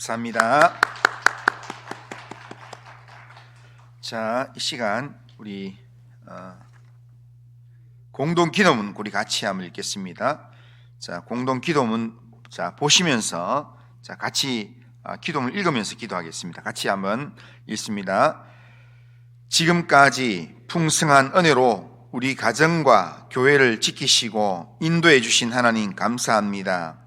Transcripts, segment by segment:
감사합니다. 자, 이 시간 우리 어, 공동 기도문 우리 같이 한번 읽겠습니다. 자, 공동 기도문 자 보시면서 자 같이 아, 기도문 읽으면서 기도하겠습니다. 같이 한번 읽습니다. 지금까지 풍성한 은혜로 우리 가정과 교회를 지키시고 인도해 주신 하나님 감사합니다.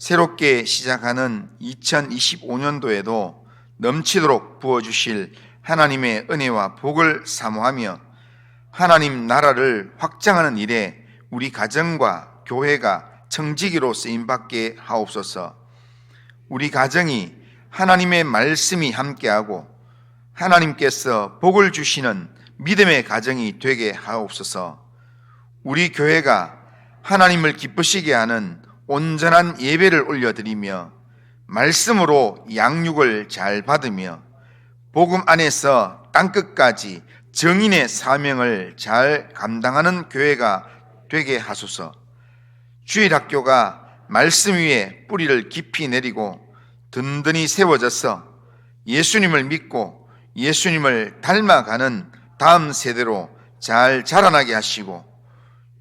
새롭게 시작하는 2025년도에도 넘치도록 부어주실 하나님의 은혜와 복을 사모하며 하나님 나라를 확장하는 일에 우리 가정과 교회가 청지기로 쓰임받게 하옵소서. 우리 가정이 하나님의 말씀이 함께하고 하나님께서 복을 주시는 믿음의 가정이 되게 하옵소서. 우리 교회가 하나님을 기쁘시게 하는 온전한 예배를 올려드리며 말씀으로 양육을 잘 받으며 복음 안에서 땅끝까지 정인의 사명을 잘 감당하는 교회가 되게 하소서. 주일학교가 말씀 위에 뿌리를 깊이 내리고 든든히 세워져서 예수님을 믿고 예수님을 닮아가는 다음 세대로 잘 자라나게 하시고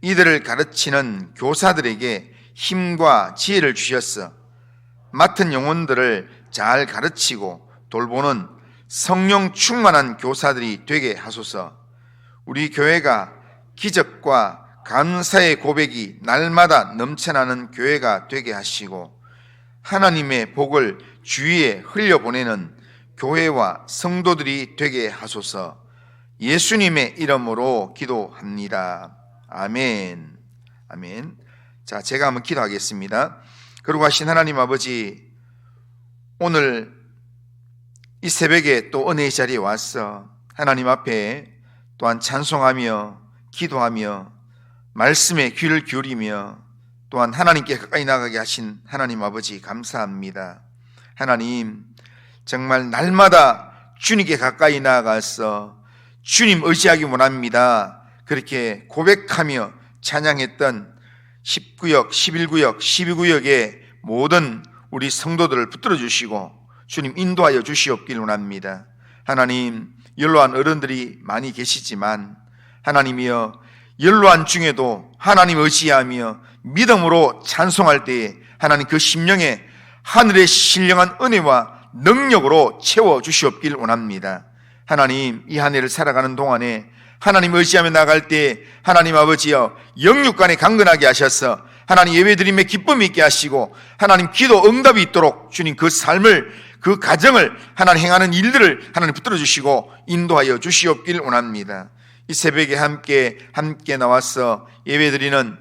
이들을 가르치는 교사들에게 힘과 지혜를 주셨어 맡은 영혼들을 잘 가르치고 돌보는 성령 충만한 교사들이 되게 하소서 우리 교회가 기적과 감사의 고백이 날마다 넘쳐나는 교회가 되게 하시고 하나님의 복을 주위에 흘려보내는 교회와 성도들이 되게 하소서 예수님의 이름으로 기도합니다. 아멘. 아멘. 자, 제가 한번 기도하겠습니다. 그러고 하신 하나님 아버지, 오늘 이 새벽에 또 은혜의 자리에 와서 하나님 앞에 또한 찬송하며 기도하며 말씀에 귀를 기울이며 또한 하나님께 가까이 나가게 하신 하나님 아버지 감사합니다. 하나님, 정말 날마다 주님께 가까이 나아가서 주님 의지하기 원합니다. 그렇게 고백하며 찬양했던 19역, 11구역, 12구역의 모든 우리 성도들을 붙들어 주시고 주님 인도하여 주시옵길 원합니다. 하나님, 연로한 어른들이 많이 계시지만 하나님이여 연로한 중에도 하나님 의지하며 믿음으로 찬송할 때에 하나님 그 심령에 하늘의 신령한 은혜와 능력으로 채워 주시옵길 원합니다. 하나님 이 한 해를 살아가는 동안에 하나님 의지하며 나갈 때 하나님 아버지여 영육간에 강건하게 하셔서 하나님 예배드림에 기쁨이 있게 하시고 하나님 기도 응답이 있도록 주님 그 삶을 그 가정을 하나님 행하는 일들을 하나님 붙들어 주시고 인도하여 주시옵길 원합니다. 이 새벽에 함께 함께 나와서 예배드리는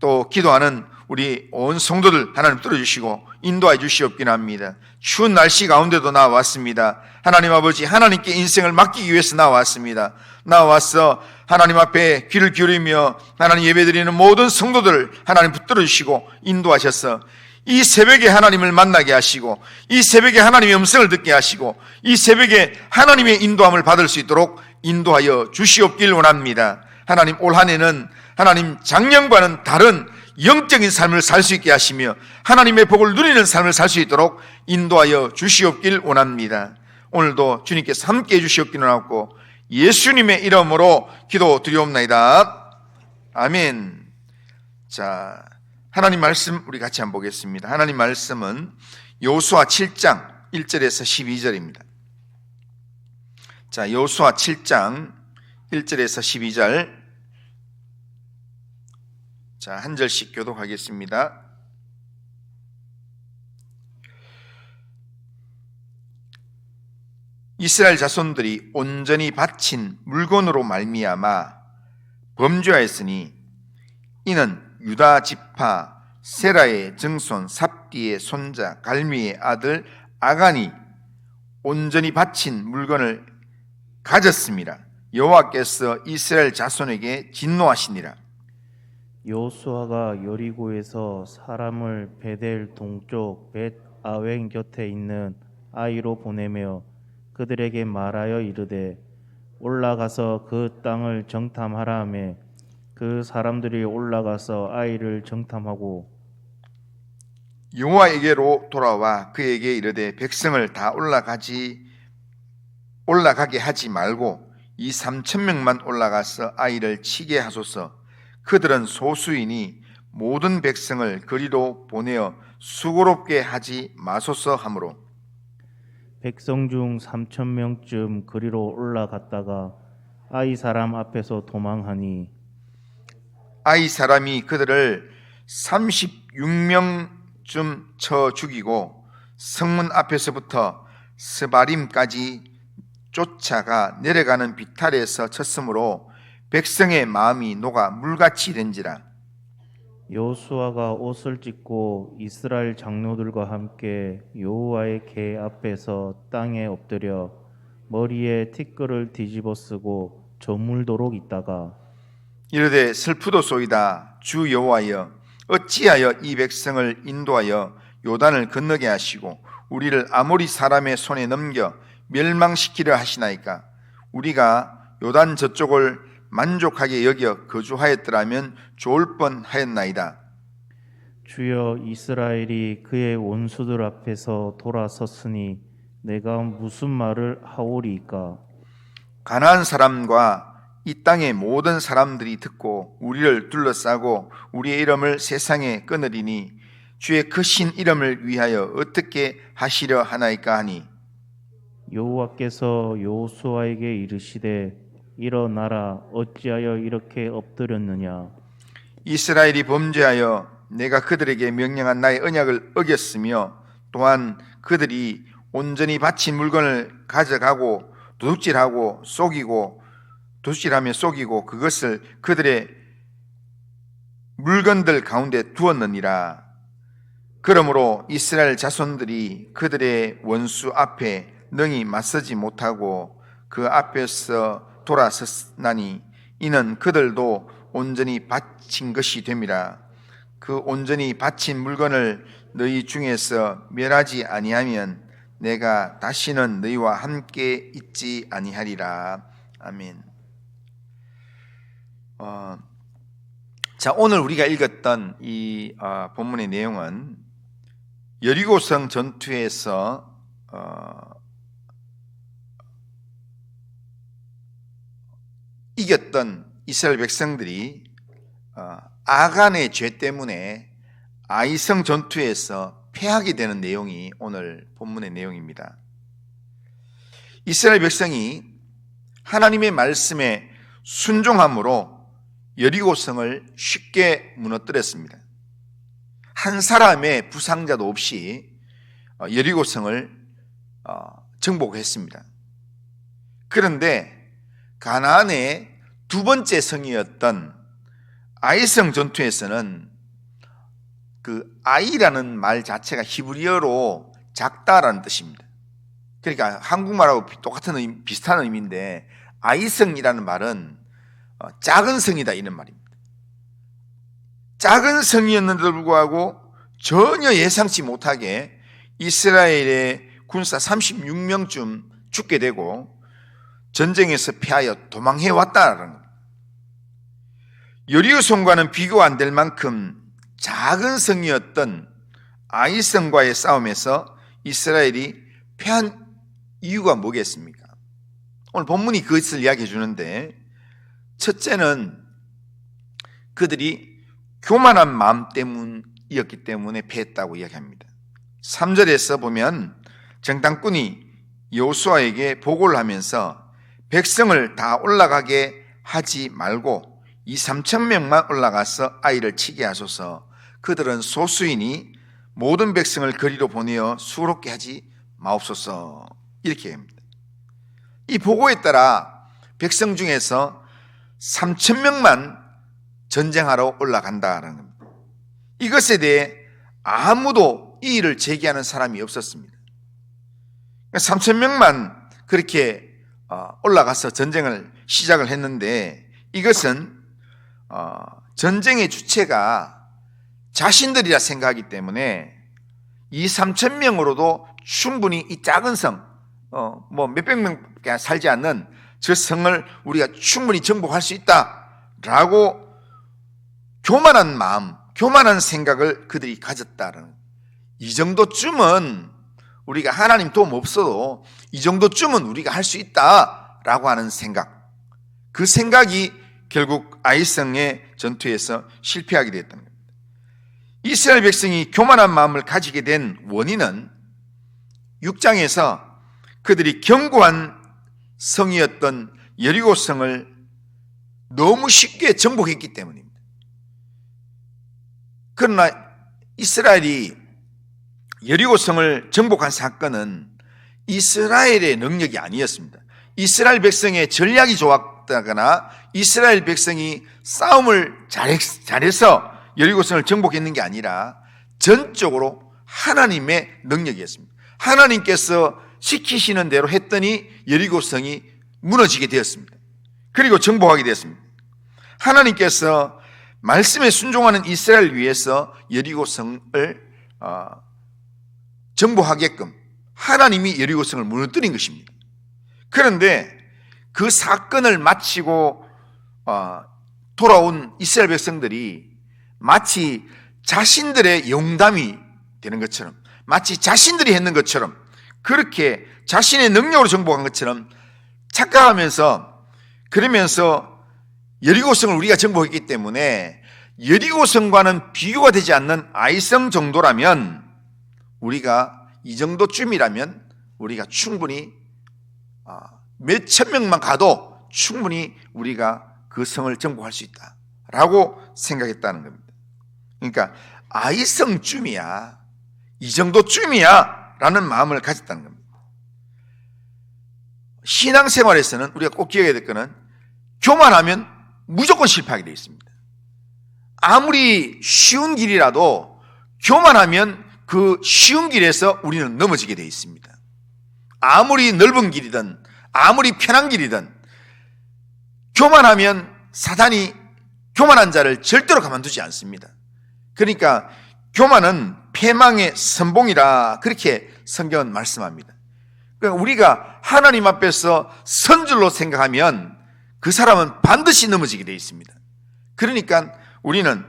또 기도하는 우리 온 성도들 하나님 들어주시고 인도해 주시옵긴 합니다. 추운 날씨 가운데도 나왔습니다. 하나님 아버지 하나님께 인생을 맡기기 위해서 나왔습니다. 나와서 하나님 앞에 귀를 기울이며 하나님 예배드리는 모든 성도들을 하나님 붙들어 주시고 인도하셔서 이 새벽에 하나님을 만나게 하시고 이 새벽에 하나님의 음성을 듣게 하시고 이 새벽에 하나님의 인도함을 받을 수 있도록 인도하여 주시옵길 원합니다. 하나님 올 한해는 하나님 작년과는 다른 영적인 삶을 살 수 있게 하시며 하나님의 복을 누리는 삶을 살 수 있도록 인도하여 주시옵길 원합니다. 오늘도 주님께서 함께 해 주시옵기를 원하고 예수님의 이름으로 기도 드리옵나이다. 아멘. 자, 하나님 말씀 우리 같이 한번 보겠습니다. 하나님 말씀은 요수아 7장 1절에서 12절입니다. 자, 요수아 7장 1절에서 12절 자, 한 절씩 교독하겠습니다. 이스라엘 자손들이 온전히 바친 물건으로 말미암아 범죄하였으니 이는 유다 지파 세라의 증손 삽디의 손자 갈미의 아들 아간이 온전히 바친 물건을 가졌습니다. 여호와께서 이스라엘 자손에게 진노하시니라. 여호수아가 여리고에서 사람을 베델 동쪽 벳 아웬 곁에 있는 아이로 보내며 그들에게 말하여 이르되 올라가서 그 땅을 정탐하라 하매 그 사람들이 올라가서 아이를 정탐하고 여호와에게로 돌아와 그에게 이르되 백성을 다 올라가지 올라가게 하지 말고 이 삼천 명만 올라가서 아이를 치게 하소서. 그들은 소수이니 모든 백성을 거리로 보내어 수고롭게 하지 마소서 하므로. 백성 중 삼천 명쯤 그리로 올라갔다가 아이 사람 앞에서 도망하니 아이 사람이 그들을 36명쯤 쳐 죽이고 성문 앞에서부터 스바림까지 쫓아가 내려가는 비탈에서 쳤으므로 백성의 마음이 녹아 물같이 된지라. 여호수아가 옷을 찢고 이스라엘 장로들과 함께 여호와의 궤 앞에서 땅에 엎드려 머리에 티끌을 뒤집어 쓰고 저물도록 있다가 이르되 슬프도소이다. 주 여호와여 어찌하여 이 백성을 인도하여 요단을 건너게 하시고 우리를 아모리 사람의 손에 넘겨 멸망시키려 하시나이까? 우리가 요단 저쪽을 만족하게 여겨 거주하였더라면 좋을 뻔하였나이다. 주여 이스라엘이 그의 원수들 앞에서 돌아섰으니 내가 무슨 말을 하오리이까? 가나안 사람과 이 땅의 모든 사람들이 듣고 우리를 둘러싸고 우리의 이름을 세상에 끊으리니 주의 크신 이름을 위하여 어떻게 하시려 하나이까 하니? 여호와께서 여호수아에게 이르시되 일어나라 어찌하여 이렇게 엎드렸느냐 이스라엘이 범죄하여 내가 그들에게 명령한 나의 언약을 어겼으며 또한 그들이 온전히 바친 물건을 가져가고 도둑질하고 속이고 도둑질하며 속이고 그것을 그들의 물건들 가운데 두었느니라. 그러므로 이스라엘 자손들이 그들의 원수 앞에 능히 맞서지 못하고 그 앞에서 돌아섰나니 이는 그들도 온전히 바친 것이 됨이라. 그 온전히 바친 물건을 너희 중에서 멸하지 아니하면 내가 다시는 너희와 함께 있지 아니하리라. 아멘. 어, 자 오늘 우리가 읽었던 이 어, 본문의 내용은 여리고성 전투에서 어, 이겼던 이스라엘 백성들이 어, 아간의 죄 때문에 아이성 전투에서 패하게 되는 내용이 오늘 본문의 내용입니다. 이스라엘 백성이 하나님의 말씀에 순종함으로 여리고성을 쉽게 무너뜨렸습니다. 한 사람의 부상자도 없이 어, 여리고성을 어, 정복했습니다. 그런데 가나안의 두 번째 성이었던 아이성 전투에서는 그 아이라는 말 자체가 히브리어로 작다라는 뜻입니다. 그러니까 한국말하고 똑같은 의미, 비슷한 의미인데 아이성이라는 말은 어, 작은 성이다 이런 말입니다. 작은 성이었는데도 불구하고 전혀 예상치 못하게 이스라엘의 군사 36명쯤 죽게 되고 전쟁에서 패하여 도망해 왔다라는 겁니다. 여리고성과는 비교 안 될 만큼 작은 성이었던 아이성과의 싸움에서 이스라엘이 패한 이유가 뭐겠습니까? 오늘 본문이 그것을 이야기해 주는데 첫째는 그들이 교만한 마음 때문이었기 때문에 패했다고 이야기합니다. 3절에서 보면 정당꾼이 여호수아에게 보고를 하면서 백성을 다 올라가게 하지 말고 이 3천 명만 올라가서 아이를 치게 하소서. 그들은 소수이니 모든 백성을 거리로 보내어 수롭게 하지 마옵소서. 이렇게 합니다. 이 보고에 따라 백성 중에서 3천 명만 전쟁하러 올라간다는 겁니다. 이것에 대해 아무도 이의를 제기하는 사람이 없었습니다. 3천 명만 그렇게 어, 올라가서 전쟁을 시작을 했는데 이것은 어, 전쟁의 주체가 자신들이라 생각하기 때문에 이 3천 명으로도 충분히 이 작은 성, 어, 뭐 몇백 명밖에 살지 않는 저 성을 우리가 충분히 정복할 수 있다라고 교만한 마음, 교만한 생각을 그들이 가졌다는 이 정도쯤은 우리가 하나님 도움 없어도 이 정도쯤은 우리가 할 수 있다라고 하는 생각. 그 생각이 결국 아이성의 전투에서 실패하게 됐다는 겁니다. 이스라엘 백성이 교만한 마음을 가지게 된 원인은 6장에서 그들이 견고한 성이었던 여리고성을 너무 쉽게 정복했기 때문입니다. 그러나 이스라엘이 여리고성을 정복한 사건은 이스라엘의 능력이 아니었습니다. 이스라엘 백성의 전략이 좋았다거나 이스라엘 백성이 싸움을 잘해서 여리고성을 정복했는 게 아니라 전적으로 하나님의 능력이었습니다. 하나님께서 시키시는 대로 했더니 여리고성이 무너지게 되었습니다. 그리고 정복하게 되었습니다. 하나님께서 말씀에 순종하는 이스라엘 위해서 여리고성을 어, 정복하게끔 하나님이 여리고성을 무너뜨린 것입니다. 그런데 그 사건을 마치고 어, 돌아온 이스라엘 백성들이 마치 자신들의 영담이 되는 것처럼 마치 자신들이 했는 것처럼 그렇게 자신의 능력으로 정복한 것처럼 착각하면서 그러면서 여리고성을 우리가 정복했기 때문에 여리고성과는 비교가 되지 않는 아이성 정도라면 우리가 이 정도쯤이라면 우리가 충분히 아, 몇천 명만 가도 충분히 우리가 그 성을 정복할 수 있다라고 생각했다는 겁니다. 그러니까 아이성쯤이야 이 정도쯤이야라는 마음을 가졌다는 겁니다. 신앙생활에서는 우리가 꼭 기억해야 될 것은 교만하면 무조건 실패하게 되어 있습니다. 아무리 쉬운 길이라도 교만하면 그 쉬운 길에서 우리는 넘어지게 되어 있습니다. 아무리 넓은 길이든 아무리 편한 길이든 교만하면 사단이 교만한 자를 절대로 가만두지 않습니다. 그러니까 교만은 패망의 선봉이라 그렇게 성경은 말씀합니다. 그러니까 우리가 하나님 앞에서 선줄로 생각하면 그 사람은 반드시 넘어지게 되어 있습니다. 그러니까 우리는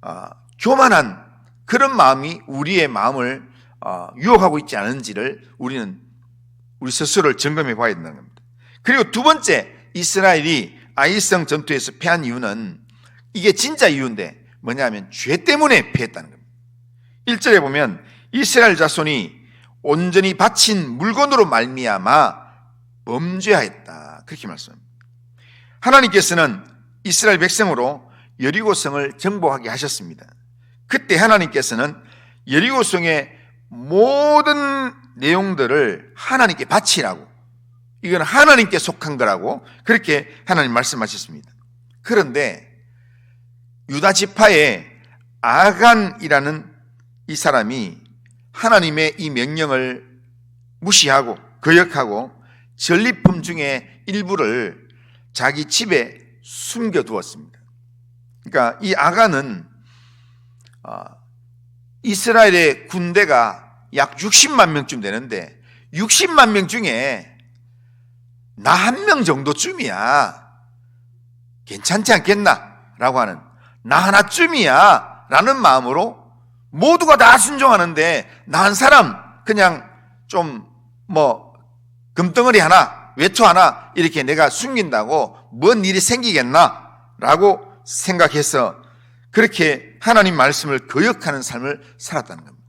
어, 교만한 그런 마음이 우리의 마음을 어, 유혹하고 있지 않은지를 우리는 우리 스스로를 점검해 봐야 된다는 겁니다. 그리고 두 번째 이스라엘이 아이성 전투에서 패한 이유는 이게 진짜 이유인데 뭐냐면 죄 때문에 패했다는 겁니다. 1절에 보면 이스라엘 자손이 온전히 바친 물건으로 말미암아 범죄하였다. 그렇게 말씀합니다. 하나님께서는 이스라엘 백성으로 여리고성을 정복하게 하셨습니다. 그때 하나님께서는 여리고성의 모든 내용들을 하나님께 바치라고 이건 하나님께 속한 거라고 그렇게 하나님 말씀하셨습니다. 그런데 유다 지파의 아간이라는 이 사람이 하나님의 이 명령을 무시하고 거역하고 전리품 중에 일부를 자기 집에 숨겨두었습니다. 그러니까 이 아간은 어, 이스라엘의 군대가 약 60만 명쯤 되는데 60만 명 중에 나 한 명 정도쯤이야 괜찮지 않겠나? 라고 하는 나 하나쯤이야 라는 마음으로 모두가 다 순종하는데 나 한 사람 그냥 좀 뭐 금덩어리 하나 외투 하나 이렇게 내가 숨긴다고 뭔 일이 생기겠나? 라고 생각해서 그렇게 하나님 말씀을 거역하는 삶을 살았다는 겁니다.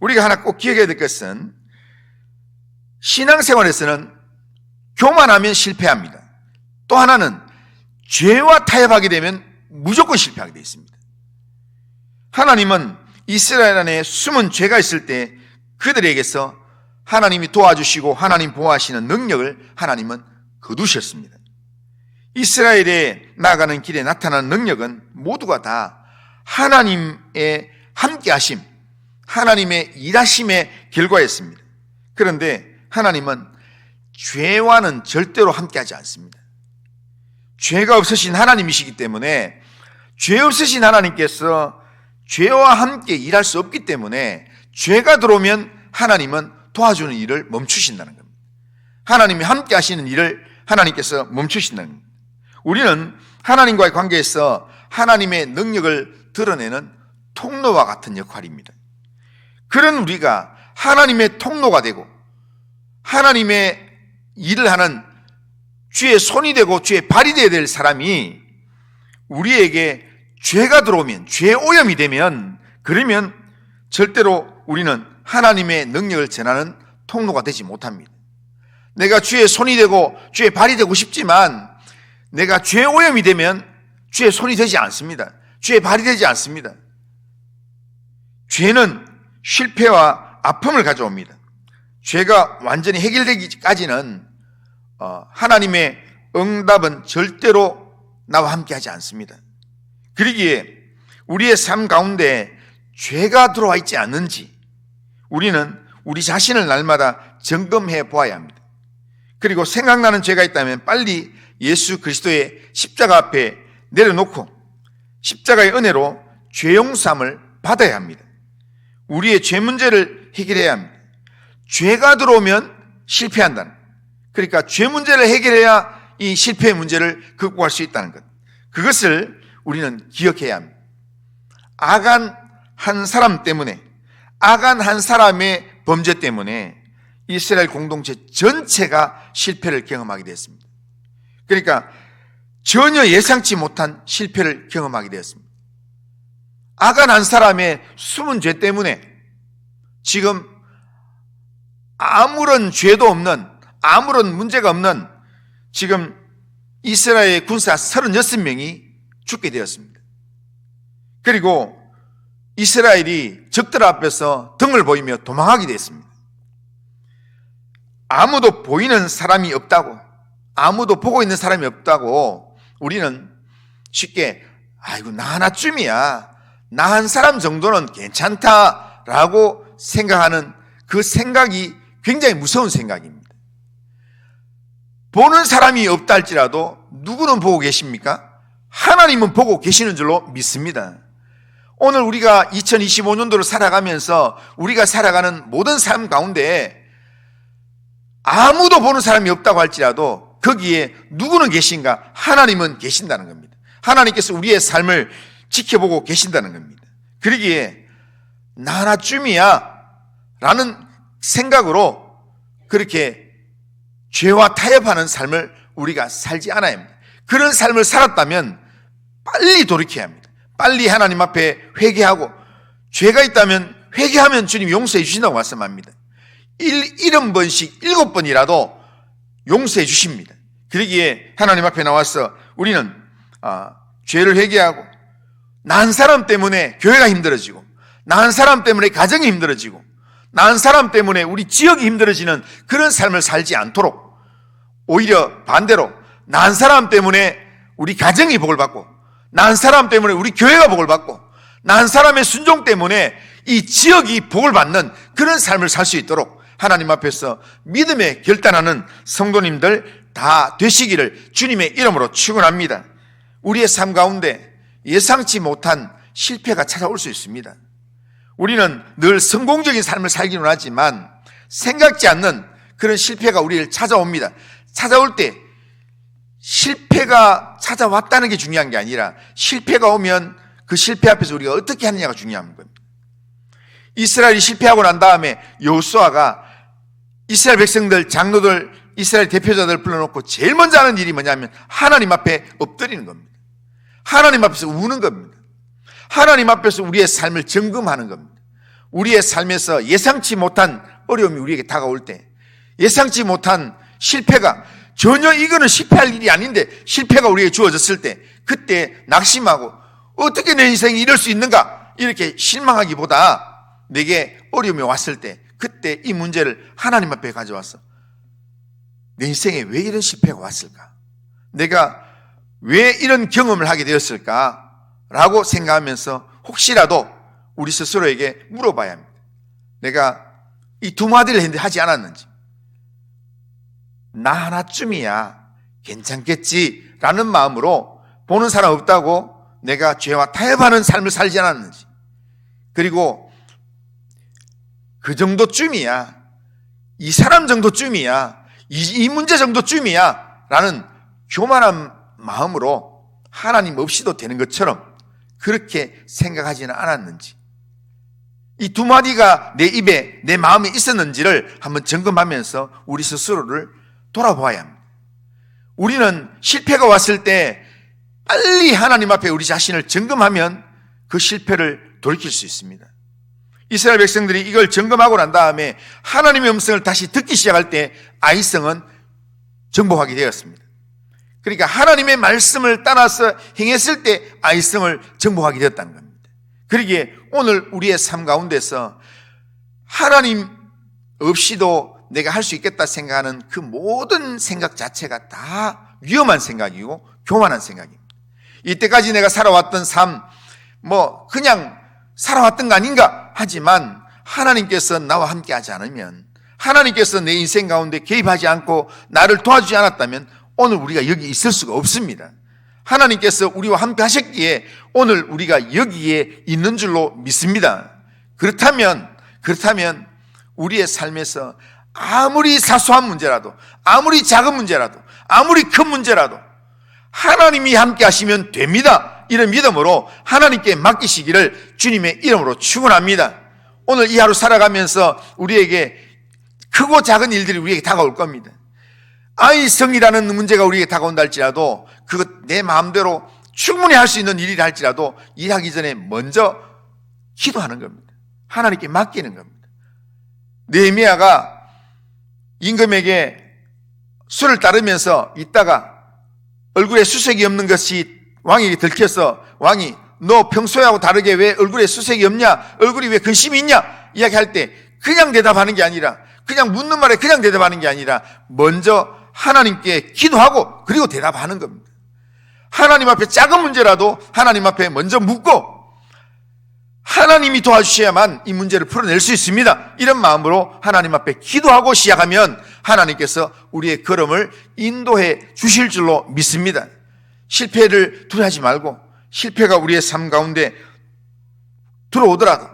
우리가 하나 꼭 기억해야 될 것은 신앙생활에서는 교만하면 실패합니다. 또 하나는 죄와 타협하게 되면 무조건 실패하게 되어 있습니다. 하나님은 이스라엘 안에 숨은 죄가 있을 때 그들에게서 하나님이 도와주시고 하나님 보호하시는 능력을 하나님은 거두셨습니다. 이스라엘에 나가는 길에 나타나는 능력은 모두가 다 하나님의 함께하심, 하나님의 일하심의 결과였습니다. 그런데 하나님은 죄와는 절대로 함께하지 않습니다. 죄가 없으신 하나님이시기 때문에 죄 없으신 하나님께서 죄와 함께 일할 수 없기 때문에 죄가 들어오면 하나님은 도와주는 일을 멈추신다는 겁니다. 하나님이 함께 하시는 일을 하나님께서 멈추신다는 겁니다. 우리는 하나님과의 관계에서 하나님의 능력을 드러내는 통로와 같은 역할입니다. 그런 우리가 하나님의 통로가 되고 하나님의 일을 하는 주의 손이 되고 주의 발이 되어야 될 사람이 우리에게 죄가 들어오면 죄 오염이 되면 그러면 절대로 우리는 하나님의 능력을 전하는 통로가 되지 못합니다. 내가 주의 손이 되고 주의 발이 되고 싶지만 내가 죄 오염이 되면 주의 손이 되지 않습니다. 주의 발이 되지 않습니다. 죄는 실패와 아픔을 가져옵니다. 죄가 완전히 해결되기까지는 어, 하나님의 응답은 절대로 나와 함께하지 않습니다. 그러기에 우리의 삶 가운데 죄가 들어와 있지 않는지 우리는 우리 자신을 날마다 점검해 보아야 합니다. 그리고 생각나는 죄가 있다면 빨리 예수 그리스도의 십자가 앞에 내려놓고 십자가의 은혜로 죄 용서함을 받아야 합니다. 우리의 죄 문제를 해결해야 합니다. 죄가 들어오면 실패한다는. 그러니까 죄 문제를 해결해야 이 실패의 문제를 극복할 수 있다는 것. 그것을 우리는 기억해야 합니다. 아간 한 사람 때문에, 아간 한 사람의 범죄 때문에 이스라엘 공동체 전체가 실패를 경험하게 되었습니다. 그러니까 전혀 예상치 못한 실패를 경험하게 되었습니다. 아간 한 사람의 숨은 죄 때문에 지금 아무런 죄도 없는 아무런 문제가 없는 지금 이스라엘 군사 36명이 죽게 되었습니다. 그리고 이스라엘이 적들 앞에서 등을 보이며 도망하게 됐습니다. 아무도 보이는 사람이 없다고, 아무도 보고 있는 사람이 없다고 우리는 쉽게, 아이고, 나 하나쯤이야. 나 한 사람 정도는 괜찮다라고 생각하는 그 생각이 굉장히 무서운 생각입니다. 보는 사람이 없다 할지라도 누구는 보고 계십니까? 하나님은 보고 계시는 줄로 믿습니다. 오늘 우리가 2025년도를 살아가면서 우리가 살아가는 모든 삶 가운데 아무도 보는 사람이 없다고 할지라도 거기에 누구는 계신가? 하나님은 계신다는 겁니다. 하나님께서 우리의 삶을 지켜보고 계신다는 겁니다. 그러기에 나 하나쯤이야 라는 생각으로 그렇게 죄와 타협하는 삶을 우리가 살지 않아야 합니다. 그런 삶을 살았다면 빨리 돌이켜야 합니다. 빨리 하나님 앞에 회개하고 죄가 있다면 회개하면 주님 용서해 주신다고 말씀합니다. 일, 일흔 번씩 일곱 번이라도 용서해 주십니다. 그러기에 하나님 앞에 나와서 우리는 아, 죄를 회개하고 난 사람 때문에 교회가 힘들어지고 난 사람 때문에 가정이 힘들어지고 난 사람 때문에 우리 지역이 힘들어지는 그런 삶을 살지 않도록 오히려 반대로 난 사람 때문에 우리 가정이 복을 받고 난 사람 때문에 우리 교회가 복을 받고 난 사람의 순종 때문에 이 지역이 복을 받는 그런 삶을 살 수 있도록 하나님 앞에서 믿음에 결단하는 성도님들 다 되시기를 주님의 이름으로 축원합니다. 우리의 삶 가운데 예상치 못한 실패가 찾아올 수 있습니다. 우리는 늘 성공적인 삶을 살기는 하지만 생각지 않는 그런 실패가 우리를 찾아옵니다. 찾아올 때 실패가 찾아왔다는 게 중요한 게 아니라 실패가 오면 그 실패 앞에서 우리가 어떻게 하느냐가 중요한 겁니다. 이스라엘이 실패하고 난 다음에 여호수아가 이스라엘 백성들, 장로들, 이스라엘 대표자들 불러놓고 제일 먼저 하는 일이 뭐냐면 하나님 앞에 엎드리는 겁니다. 하나님 앞에서 우는 겁니다. 하나님 앞에서 우리의 삶을 점검하는 겁니다. 우리의 삶에서 예상치 못한 어려움이 우리에게 다가올 때, 예상치 못한 실패가 전혀 이거는 실패할 일이 아닌데 실패가 우리에게 주어졌을 때, 그때 낙심하고 어떻게 내 인생이 이럴 수 있는가? 이렇게 실망하기보다 내게 어려움이 왔을 때, 그때 이 문제를 하나님 앞에 가져와서 내 인생에 왜 이런 실패가 왔을까? 내가 왜 이런 경험을 하게 되었을까? 라고 생각하면서 혹시라도 우리 스스로에게 물어봐야 합니다. 내가 이 두 마디를 했는데 하지 않았는지. 나 하나쯤이야. 괜찮겠지. 라는 마음으로 보는 사람 없다고 내가 죄와 타협하는 삶을 살지 않았는지. 그리고 그 정도쯤이야. 이 사람 정도쯤이야. 이, 이 문제 정도쯤이야. 라는 교만한 마음으로 하나님 없이도 되는 것처럼 그렇게 생각하지는 않았는지. 이 두 마디가 내 입에 내 마음에 있었는지를 한번 점검하면서 우리 스스로를 돌아보아야 합니다. 우리는 실패가 왔을 때 빨리 하나님 앞에 우리 자신을 점검하면 그 실패를 돌이킬 수 있습니다. 이스라엘 백성들이 이걸 점검하고 난 다음에 하나님의 음성을 다시 듣기 시작할 때 아이성은 정복하게 되었습니다. 그러니까 하나님의 말씀을 따라서 행했을 때 아이성을 정복하게 되었다는 겁니다. 그러기에 오늘 우리의 삶 가운데서 하나님 없이도 내가 할 수 있겠다 생각하는 그 모든 생각 자체가 다 위험한 생각이고 교만한 생각입니다. 이때까지 내가 살아왔던 삶, 뭐, 그냥 살아왔던 거 아닌가 하지만 하나님께서 나와 함께 하지 않으면 하나님께서 내 인생 가운데 개입하지 않고 나를 도와주지 않았다면 오늘 우리가 여기 있을 수가 없습니다. 하나님께서 우리와 함께 하셨기에 오늘 우리가 여기에 있는 줄로 믿습니다. 그렇다면, 그렇다면 우리의 삶에서 아무리 사소한 문제라도, 아무리 작은 문제라도, 아무리 큰 문제라도 하나님이 함께 하시면 됩니다. 이런 믿음으로 하나님께 맡기시기를 주님의 이름으로 축원합니다. 오늘 이 하루 살아가면서 우리에게 크고 작은 일들이 우리에게 다가올 겁니다. 아이성이라는 문제가 우리에게 다가온다 할지라도 그것 내 마음대로 충분히 할 수 있는 일이라 할지라도 일하기 전에 먼저 기도하는 겁니다. 하나님께 맡기는 겁니다. 느헤미야가 임금에게 술을 따르면서 있다가 얼굴에 수색이 없는 것이 왕에게 들켜서 왕이 너 평소하고 다르게 왜 얼굴에 수색이 없냐? 얼굴이 왜 근심이 있냐? 이야기할 때 그냥 대답하는 게 아니라 그냥 묻는 말에 그냥 대답하는 게 아니라 먼저 하나님께 기도하고 그리고 대답하는 겁니다. 하나님 앞에 작은 문제라도 하나님 앞에 먼저 묻고 하나님이 도와주셔야만 이 문제를 풀어낼 수 있습니다. 이런 마음으로 하나님 앞에 기도하고 시작하면 하나님께서 우리의 걸음을 인도해 주실 줄로 믿습니다. 실패를 두려워하지 말고 실패가 우리의 삶 가운데 들어오더라도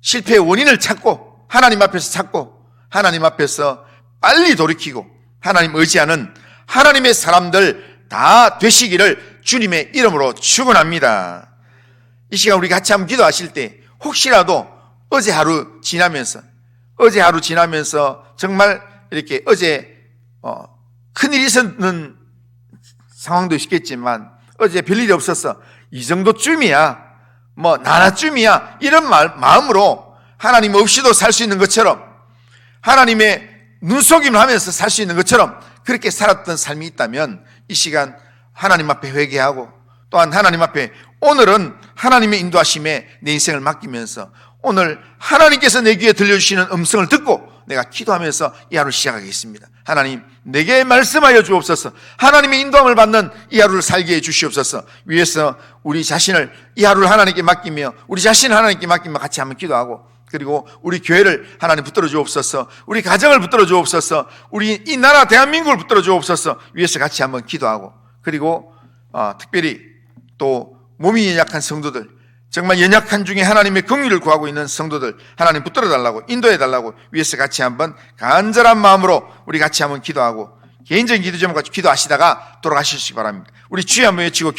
실패의 원인을 찾고 하나님 앞에서 찾고 하나님 앞에서 빨리 돌이키고 하나님 의지하는 하나님의 사람들 다 되시기를 주님의 이름으로 축원합니다. 이 시간 우리 같이 한번 기도하실 때 혹시라도 어제 하루 지나면서 어제 하루 지나면서 정말 이렇게 어제 어, 큰일이 있었는 상황도 있겠지만 어제 별일이 없었어 이 정도쯤이야 뭐 나나쯤이야 이런 말, 마음으로 하나님 없이도 살 수 있는 것처럼 하나님의 눈속임을 하면서 살 수 있는 것처럼 그렇게 살았던 삶이 있다면 이 시간 하나님 앞에 회개하고 또한 하나님 앞에 오늘은 하나님의 인도하심에 내 인생을 맡기면서 오늘 하나님께서 내 귀에 들려주시는 음성을 듣고 내가 기도하면서 이 하루 시작하겠습니다. 하나님, 내게 말씀하여 주옵소서. 하나님의 인도함을 받는 이 하루를 살게 해 주시옵소서. 위에서 우리 자신을 이 하루를 하나님께 맡기며 우리 자신을 하나님께 맡기며 같이 한번 기도하고 그리고 우리 교회를 하나님 붙들어 주옵소서. 우리 가정을 붙들어 주옵소서. 우리 이 나라 대한민국을 붙들어 주옵소서. 위에서 같이 한번 기도하고 그리고 어, 특별히 또 몸이 연약한 성도들 정말 연약한 중에 하나님의 긍휼을 구하고 있는 성도들 하나님 붙들어 달라고 인도해 달라고 위에서 같이 한번 간절한 마음으로 우리 같이 한번 기도하고 개인적인 기도 좀 같이 기도하시다가 돌아가시기 바랍니다. 우리 주여 한번 외치고